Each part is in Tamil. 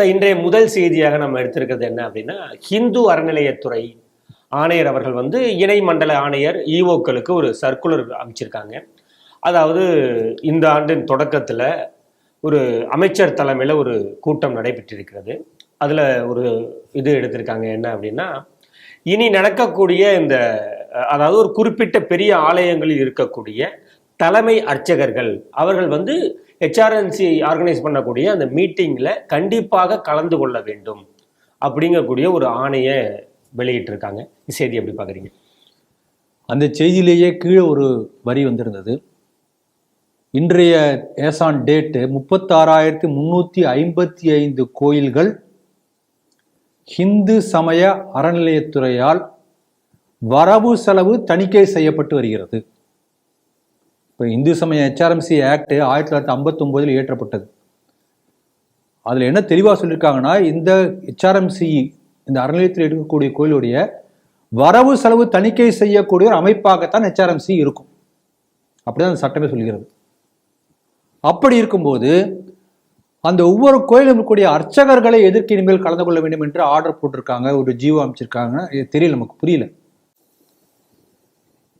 ஸோ இன்றைய முதல் செய்தியாக நம்ம எடுத்திருக்கிறது என்ன அப்படின்னா ஹிந்து அறநிலையத்துறை ஆணையர் அவர்கள் வந்து இணை மண்டல ஆணையர் ஈஓக்களுக்கு ஒரு சர்க்குலர் அமைச்சிருக்காங்க. அதாவது இந்த ஆண்டின் தொடக்கத்தில் ஒரு அமைச்சர் தலைமையில் ஒரு கூட்டம் நடைபெற்றிருக்கிறது. அதில் ஒரு இது எடுத்திருக்காங்க என்ன அப்படின்னா இனி நடக்கக்கூடிய இந்த அதாவது ஒரு குறிப்பிட்ட பெரிய ஆலயங்களில் இருக்கக்கூடிய தலைமை அர்ச்சகர்கள் அவர்கள் வந்து ஹெச்ஆர்என்சி ஆர்கனைஸ் பண்ணக்கூடிய அந்த மீட்டிங்கில் கண்டிப்பாக கலந்து கொள்ள வேண்டும் அப்படிங்கக்கூடிய ஒரு ஆணையை வெளியிட்டிருக்காங்க. செய்தி எப்படி பார்க்குறீங்க? அந்த செய்தியிலேயே கீழே ஒரு வரி வந்திருந்தது. இன்றைய ஏசான் டேட்டு முப்பத்தாறாயிரத்தி முந்நூற்றி ஐம்பத்தி ஐந்து கோயில்கள் ஹிந்து சமய அறநிலையத்துறையால் வரவு செலவு தணிக்கை செய்யப்பட்டு வருகிறது. இப்போ இந்து சமய ஹெச்ஆர்எம்சி ஆக்ட் ஆயிரத்தி தொள்ளாயிரத்தி ஐம்பத்தொம்போதில் இயற்றப்பட்டது. அதில் என்ன தெளிவாக சொல்லியிருக்காங்கன்னா இந்த ஹெச்ஆர்எம்சி இந்த அறநிலையத்தில் இருக்கக்கூடிய கோயிலுடைய வரவு செலவு தணிக்கை செய்யக்கூடிய ஒரு அமைப்பாகத்தான் ஹெச்ஆர்எம்சி இருக்கும். அப்படிதான் அந்த சட்டமே சொல்கிறது. அப்படி இருக்கும்போது அந்த ஒவ்வொரு கோயிலும் இருக்கக்கூடிய அர்ச்சகர்களை எதிர்க்க இனிமேல் கலந்து கொள்ள வேண்டும் என்று ஆர்டர் போட்டிருக்காங்க ஒரு ஜீவோ அமைச்சிருக்காங்க தெரியல நமக்கு புரியல.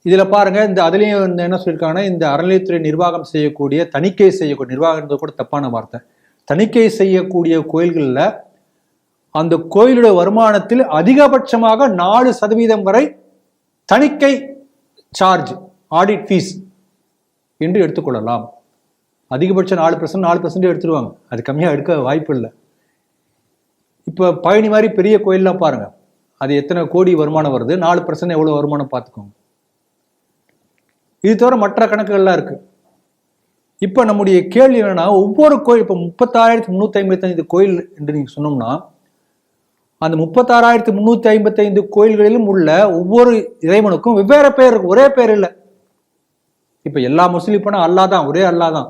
இதில் பாருங்கள் இந்த அதுலேயும் வந்து என்ன சொல்லியிருக்காங்கன்னா இந்த அறநிலையத்துறை நிர்வாகம் செய்யக்கூடிய தணிக்கை செய்யக்கூடிய நிர்வாகம் கூட தப்பான வார்த்தை. தணிக்கை செய்யக்கூடிய கோயில்களில் அந்த கோயிலுடைய வருமானத்தில் அதிகபட்சமாக நாலு சதவீதம் வரை தணிக்கை சார்ஜ் ஆடிட் ஃபீஸ் என்று எடுத்துக்கொள்ளலாம் அதிகபட்சம் நாலு பர்சன்ட் நாலு பர்சன்ட் எடுத்துருவாங்க. அது கம்மியாக எடுக்க வாய்ப்பு இல்லை. இப்போ பழனி மாதிரி பெரிய கோயிலெலாம் பாருங்கள் அது எத்தனை கோடி வருமானம் வருது? நாலு பர்சன்ட் எவ்வளோ வருமானம் பார்த்துக்கோங்க இது தவிர மற்ற கணக்குகள்லாம் இருக்கு. இப்போ நம்முடைய கேள்வி என்னன்னா ஒவ்வொரு கோயில் இப்போ முப்பத்தாறாயிரத்தி முந்நூற்றி ஐம்பத்தைந்து கோயில் என்று நீங்கள் சொன்னோம்னா அந்த முப்பத்தாறாயிரத்தி முந்நூற்றி ஐம்பத்தைந்து கோயில்களிலும் உள்ள ஒவ்வொரு இறைவனுக்கும் வெவ்வேறு பேர் இருக்கு. ஒரே பேர் இல்லை. இப்போ எல்லா முஸ்லீம் அல்லா தான் ஒரே அல்லா தான்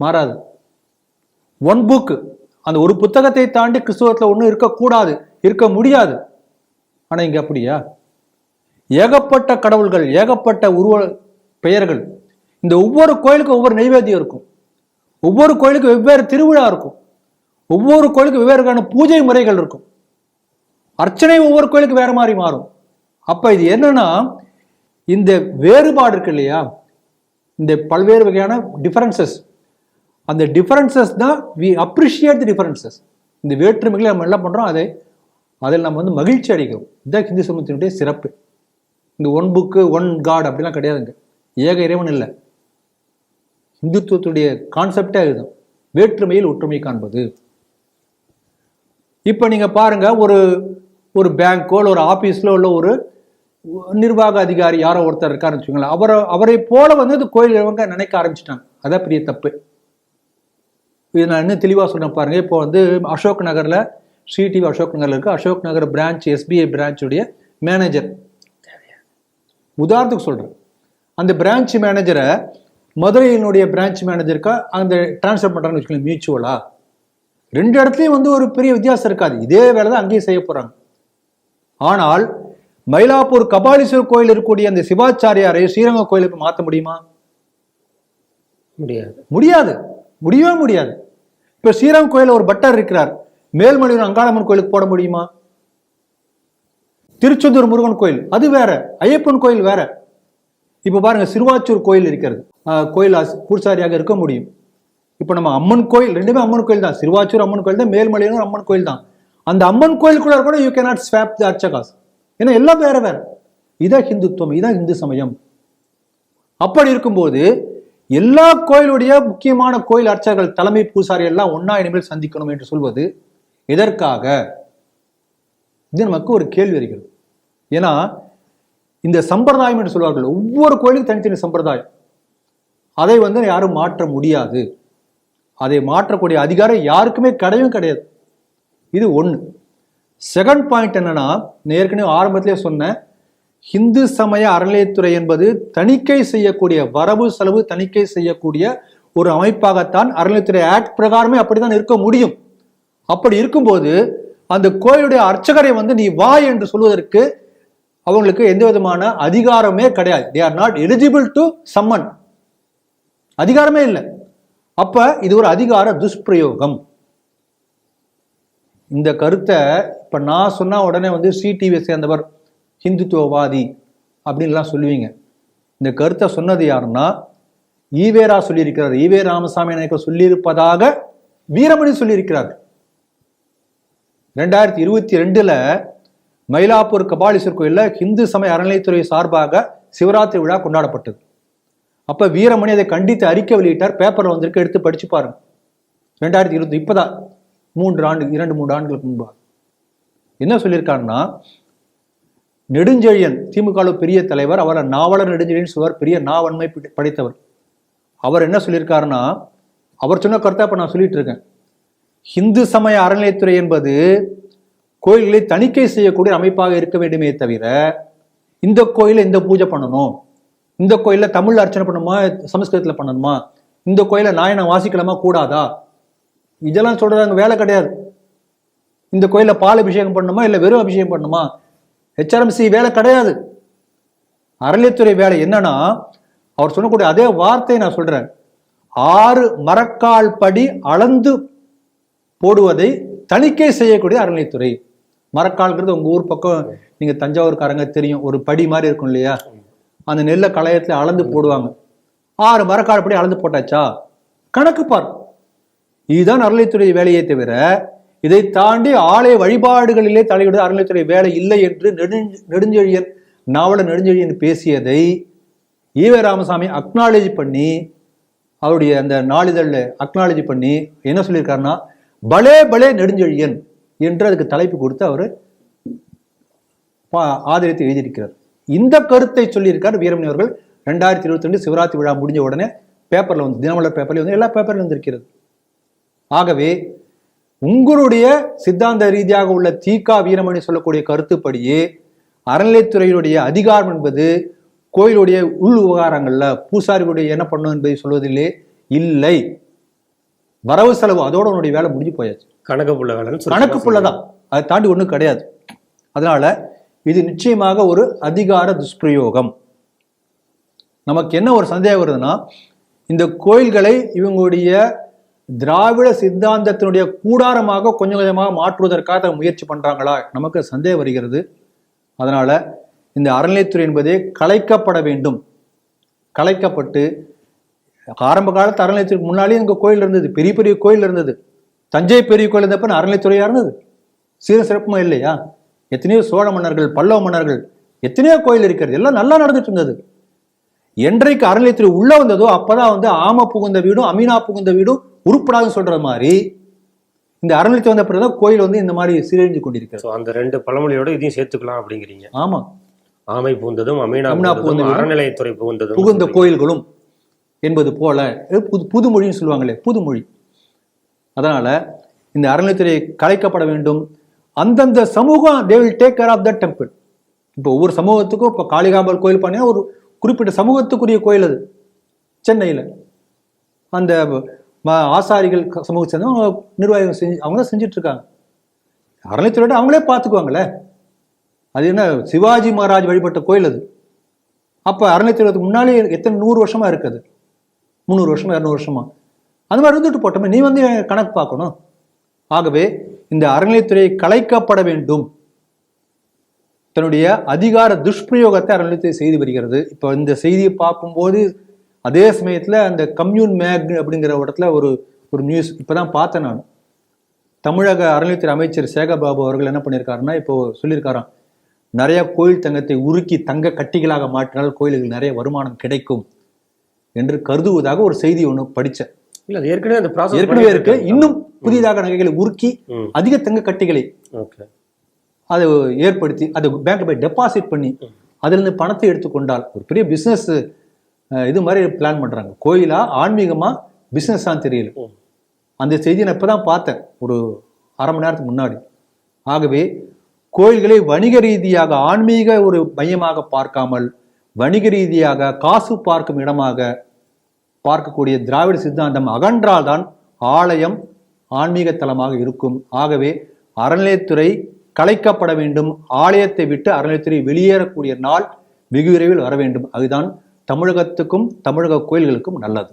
மாறாது. ஒன் புக் அந்த ஒரு புத்தகத்தை தாண்டி கிறிஸ்துவத்தில் ஒன்றும் இருக்கக்கூடாது இருக்க முடியாது. ஆனால் இங்கே அப்படியா? ஏகப்பட்ட கடவுள்கள் ஏகப்பட்ட உருவ பெயர்கள். இந்த ஒவ்வொரு கோயிலுக்கும் ஒவ்வொரு நைவேத்தியம் இருக்கும். ஒவ்வொரு கோயிலுக்கும் வெவ்வேறு திருவிழா இருக்கும். ஒவ்வொரு கோயிலுக்கும் வெவ்வேறுக்கான பூஜை முறைகள் இருக்கும். அர்ச்சனை ஒவ்வொரு கோயிலுக்கு வேற மாதிரி மாறும். அப்ப இது என்னன்னா இந்த வேறுபாடு இருக்கு இல்லையா? இந்த பல்வேறு வகையான டிஃபரன்சஸ் அந்த டிஃபரன்சஸ் தான் வி அப்ரிஷியேட் தி டிஃபரன்சஸ் இந்த வேற்றுமைகளை நம்ம என்ன பண்றோம்? அதை அதில் நம்ம வந்து மகிழ்ச்சி அடைக்கிறோம் இதுதான் ஹிந்து சமூகத்தினுடைய சிறப்பு. இந்த ஒன் புக்கு ஒன் காட் அப்படிலாம் கிடையாதுங்க. ஏக இறைவன் இல்லை இந்துத்துவத்துடைய கான்செப்டே அதுதான். வேற்றுமையில் ஒற்றுமை காண்பது. இப்போ நீங்க பாருங்க ஒரு ஒரு பேங்க்கோ இல்லை ஒரு ஆபீஸ்ல உள்ள ஒரு நிர்வாக அதிகாரி யாரோ ஒருத்தர் இருக்காருன்னு வச்சுக்கோங்களேன். அவரை அவரை போல வந்து இந்த கோயில் இவங்க நினைக்க ஆரம்பிச்சிட்டாங்க. அதான் பெரிய தப்பு. இது நான் இன்னும் தெளிவாக சொன்னேன் பாருங்க. இப்போ வந்து அசோக் நகர்ல ஸ்ரீ டிவி அசோக் நகர்ல இருக்கு. அசோக் நகர் பிரான்ச் எஸ்பிஐ பிரான்ச்சுடைய மேனேஜர் உதாரணத்துக்கு சொல்றேன். அந்த பிரான்ச் மேனேஜரை மதுரையினுடைய பிரான்ச் மேனேஜருக்கு அந்த டிரான்ஸ்ஃபர் பண்றாங்கன்னு வச்சுக்கோங்களேன் மியூச்சுவலா ரெண்டு இடத்துலையும் வந்து ஒரு பெரிய வித்தியாசம் இருக்காது. இதே வேலை தான் அங்கேயும் செய்ய போறாங்க. ஆனால் மயிலாப்பூர் கபாலீஸ்வரர் கோயில் இருக்கக்கூடிய அந்த சிவாச்சாரியாரை ஸ்ரீரங்கம் கோயிலுக்கு மாற்ற முடியுமா? முடியாது. முடியாது. முடியவே முடியாது. இப்ப ஸ்ரீரங்கம் கோயில ஒரு பட்டர் இருக்கிறார். மேல்மலையூர் அங்காளம்மன் கோயிலுக்கு போட முடியுமா? திருச்செந்தூர் முருகன் கோயில் அது வேற. ஐயப்பன் கோயில் வேற. இப்ப பாருங்க சிறுவாச்சூர் கோயில் இருக்கிறது. கோயில் பூசாரியாக இருக்க முடியும். இப்போ நம்ம அம்மன் கோயில் ரெண்டுமே அம்மன் கோயில் தான். சிறுவாச்சூர் அம்மன் கோயில் தான் மேல்மலையனூர் அம்மன் கோயில் தான். அந்த அம்மன் கோயிலுக்குள்ள கூட you cannot swap the archakas ஏன்னா எல்லாம் வேற வேற. இதான் ஹிந்துத்துவம் இதான் இந்து சமயம். அப்படி இருக்கும்போது எல்லா கோயிலுடைய முக்கியமான கோயில் அர்ச்சகர்கள் தலைமை பூசாரி எல்லாம் ஒன்னா இனிமேல் சந்திக்கணும் என்று சொல்வது எதற்காக? இது நமக்கு ஒரு கேள்வி வருகிறது. ஏன்னா இந்த சம்பிரதாயம் என்று சொல்வார்கள். ஒவ்வொரு கோயிலுக்கும் தனித்தனி சம்பிரதாயம். அதை வந்து யாரும் மாற்ற முடியாது. அதை மாற்றக்கூடிய அதிகாரம் யாருக்குமே கிடையவும் கிடையாது. இது ஒன்று செகண்ட் பாயிண்ட் என்னன்னா ஏற்கனவே ஆரம்பத்திலே சொன்னேன் இந்து சமய அறநிலையத்துறை என்பது தணிக்கை செய்யக்கூடிய வரவு செலவு தணிக்கை செய்யக்கூடிய ஒரு அமைப்பாகத்தான் அறநிலையத்துறை ஆக்ட் பிரகாரமே அப்படித்தான் இருக்க முடியும். அப்படி இருக்கும்போது அந்த கோயிலுடைய அர்ச்சகரை வந்து நீ வா என்று சொல்வதற்கு அவங்களுக்கு எந்த விதமான அதிகாரமே கிடையாது. They are not eligible to summon அதிகாரமே இல்லை. அப்ப இது ஒரு அதிகார துஷ்பிரயோகம். இந்த கருத்தை இப்ப நான் சொன்ன உடனே வந்து சிடிவியை சேர்ந்தவர் ஹிந்துத்துவவாதி அப்படின்லாம் சொல்லுவீங்க. இந்த கருத்தை சொன்னது யாருன்னா ஈவேரா சொல்லியிருக்கிறார். ஈவே ராமசாமி நாயக்கர் சொல்லியிருப்பதாக வீரமணி சொல்லியிருக்கிறார். ரெண்டாயிரத்தி இருபத்தி ரெண்டுல மயிலாப்பூர் கபாலீஸ்வர் கோயிலில் ஹிந்து சமய அறநிலைத்துறை சார்பாக சிவராத்திரி விழா கொண்டாடப்பட்டது. அப்போ வீரமணி அதை கண்டித்து அறிக்கை வெளியிட்டார். பேப்பரில் வந்திருக்கு. எடுத்து படிச்சு பாருங்க. ரெண்டாயிரத்தி இருபது இப்போதான். மூன்று ஆண்டு இரண்டு மூன்று ஆண்டுகளுக்கு முன்பாக என்ன சொல்லியிருக்காருன்னா நெடுஞ்செழியன் திமுக பெரிய தலைவர் அவரை நாவலர் நெடுஞ்செழியன் சுவர் பெரிய நாவன்மை படைத்தவர். அவர் என்ன சொல்லியிருக்காருன்னா அவர் சொன்ன கருத்தை இப்போ நான் சொல்லிட்டு இருக்கேன். ஹிந்து சமய அறநிலையத்துறை என்பது கோயில்களை தணிக்கை செய்யக்கூடிய அமைப்பாக இருக்க வேண்டுமே தவிர இந்த கோயிலில் இந்த பூஜை பண்ணணும்? இந்த கோயிலில் தமிழ் அர்ச்சனை பண்ணணுமா? சமஸ்கிருதத்தில் பண்ணணுமா? இந்த கோயிலை நாயனை வாசிக்கலாமா? கூடாதா? இதெல்லாம் சொல்கிறாங்க வேலை கிடையாது. இந்த கோயிலில் பால் அபிஷேகம் பண்ணணுமா? இல்லை வெறும் அபிஷேகம் பண்ணணுமா? ஹெச்ஆர்எம்சி வேலை கிடையாது. அறநிலைத்துறை வேலை என்னன்னா அவர் சொல்லக்கூடிய அதே வார்த்தையை நான் சொல்றேன். ஆறு மரக்கால் படி அளந்து போடுவதை தணிக்கை செய்யக்கூடிய அறநிலைத்துறை மரக்கால்ங்கிறது உங்க ஊர் பக்கம் நீங்க தஞ்சாவூர்காரங்க தெரியும். ஒரு படி மாதிரி இருக்கும் இல்லையா? அந்த நெல்லை களையத்துல அளந்து போடுவாங்க. ஆறு மரக்கால் படி அளந்து போட்டாச்சா? கணக்கு பார். இதுதான் அறநிலைத்துறை வேலையே தவிர இதை தாண்டி ஆலய வழிபாடுகளிலே தலையிடுவது அறநிலைத்துறை வேலை இல்லை என்று நெடுஞ்ச நெடுஞ்செழியன் நாவல நெடுஞ்செழியன் பேசியதை ஈவே ராமசாமி அக்னாலேஜ் பண்ணி அவருடைய அந்த நாளிதழில் அக்னாலேஜ் பண்ணி என்ன சொல்லியிருக்காருன்னா பலே பலே நெடுஞ்செழியன். என்று அதுக்கு தலைப்பு கொடுத்து அவர் ஆதரித்து எழுதியிருக்கிறார். இந்த கருத்தை சொல்லியிருக்கார் வீரமணி அவர்கள். ரெண்டாயிரத்தி இருபத்தி ரெண்டு சிவராத்திரி விழா முடிஞ்ச உடனே பேப்பரில் வந்து தினமலர் பேப்பரில் வந்து எல்லா பேப்பர்ல வந்திருக்கிறது ஆகவே உங்களுடைய சித்தாந்த ரீதியாக உள்ள தீகா வீரமணி சொல்லக்கூடிய கருத்துப்படியே அறநிலைத்துறையினுடைய அதிகாரம் என்பது கோயிலுடைய உள் விவகாரங்களில் பூசாரிகளுடைய என்ன பண்ணும் என்பதை சொல்வதிலே இல்லை. வரவு செலவு அதோட உன்னுடைய வேலை முடிஞ்சு போயாச்சு. கணக்கு புள்ள வேலைன்னு சொல்லி கணக்கு புள்ளதான் அதை தாண்டி ஒண்ணும் கிடையாது. அதனால இது நிச்சயமாக ஒரு அதிகார துஷ்பிரயோகம். நமக்கு என்ன ஒரு சந்தேகம் வருதுன்னா இந்த கோயில்களை இவங்களுடைய திராவிட சித்தாந்தத்தினுடைய கூடாரமாக கொஞ்சம் கொஞ்சமாக மாற்றுவதற்காக முயற்சி பண்றாங்களா? நமக்கு சந்தேகம் வருகிறது. அதனால இந்த அறநிலைத்துறை என்பதே கலைக்கப்பட வேண்டும். கலைக்கப்பட்டு ஆரம்ப காலத்து அறநிலையத்துறைக்கு முன்னாலே இங்க கோயில் இருந்தது. பெரிய பெரிய கோயில் இருந்தது. தஞ்சை பெரிய கோயில் இருந்தப்ப அறநிலைத்துறையா இருந்தது. சீர சிறப்புமா இல்லையா? எத்தனையோ சோழ மன்னர்கள் பல்லவ மன்னர்கள் எத்தனையோ கோயில் இருக்கிறது. எல்லாம் நல்லா நடந்துட்டு இருந்தது. என்றைக்கு அறநிலையத்துறை உள்ள வந்ததோ அப்பதான் வந்து ஆம புகுந்த வீடும் அமீனா புகுந்த வீடும் உருப்படாதுன்னு சொல்ற மாதிரி இந்த அறநிலையத்துறை வந்த பிறகுதான் கோயில் வந்து இந்த மாதிரி சீரழிஞ்சு கொண்டிருக்கிறது. அந்த ரெண்டு பழமொழியோட இதையும் சேர்த்துக்கலாம் அப்படிங்கிறீங்க. ஆமா. ஆமை புகுந்ததும் அமீனா புகுந்ததும் அறநிலையத்துறை புகுந்ததும் புகுந்த கோயில்களும் என்பது போல புது புதுமொழின்னு சொல்லுவாங்களே புதுமொழி. அதனால் இந்த அறநிலைத்துறை கலைக்கப்பட வேண்டும். அந்தந்த சமூகம் they will take care of the temple இப்போ ஒவ்வொரு சமூகத்துக்கும் இப்போ காளிகாம்பல் கோயில் பண்ணீங்கன்னா ஒரு குறிப்பிட்ட சமூகத்துக்குரிய கோயில் அது சென்னையில். அந்த ஆசாரிகள் சமூக சமூகத்தை சேர்ந்து அவங்க நிர்வாகம் செஞ்சு அவங்க தான் செஞ்சிட்ருக்காங்க அவங்களே பார்த்துக்குவாங்களே அது என்ன சிவாஜி மகாராஜ் வழிபட்ட கோயில் அது. அப்போ அறநிலைத்துறைக்கு முன்னாலே எத்தனை நூறு வருஷமாக இருக்குது முந்நூறு வருஷமா இரநூறு வருஷமா. அந்த மாதிரி இருந்துட்டு போட்டோமே. நீ வந்து கணக்கு பார்க்கணும். ஆகவே இந்த அறநிலைத்துறை கலைக்கப்பட வேண்டும். தன்னுடைய அதிகார துஷ்பிரயோகத்தை அறநிலையத்துறை செய்து வருகிறது. இப்போ இந்த செய்தியை பார்க்கும்போது அதே சமயத்தில் அந்த கம்யூன் மேக் அப்படிங்கிற இடத்துல ஒரு ஒரு நியூஸ் இப்போ தான் பார்த்தேன் நான். தமிழக அறநிலையத்துறை அமைச்சர் சேகர்பாபு அவர்கள் என்ன பண்ணியிருக்காருன்னா இப்போ சொல்லியிருக்காராம். நிறைய கோயில் தங்கத்தை உருக்கி தங்க கட்டிகளாக மாற்றினால் கோயிலுக்கு நிறைய வருமானம் கிடைக்கும் என்று கருதுவதாக ஒரு செய்தி ஒன்று படித்தேன் இல்ல ஏற்கனவே அந்த ப்ராசஸ் ஏற்கனவே இருக்கு. இன்னும் புதிதாக நகைகளை உருக்கி அதிக தங்க கட்டிகளை அதை ஏற்படுத்தி அதை பேங்க்ல போய் டெபாசிட் பண்ணி அதுல இருந்து பணத்தை எடுத்துக்கொண்டால் ஒரு பெரிய பிசினஸ் இது மாதிரி பிளான் பண்றாங்க. கோயிலா ஆன்மீகமா பிசினஸா தெரியல. ம். அந்த செய்தியை நான் இப்பதான் பார்த்தேன். ஒரு அரை மணி நேரத்துக்கு முன்னாடி. ஆகவே கோயில்களை வணிக ரீதியாக ஆன்மீக ஒரு மையமாக பார்க்காமல் வணிக ரீதியாக காசு பார்க்கும் இடமாக பார்க்கக்கூடிய திராவிட சித்தாந்தம் அகன்றால்தான் ஆலயம் ஆன்மீக தலமாக இருக்கும். ஆகவே அறநிலையத்துறை கலைக்கப்பட வேண்டும். ஆலயத்தை விட்டு அறநிலையத்துறை வெளியேறக்கூடிய நாள் வெகு விரைவில் வர வேண்டும். அதுதான் தமிழகத்துக்கும் தமிழக கோயில்களுக்கும் நல்லது.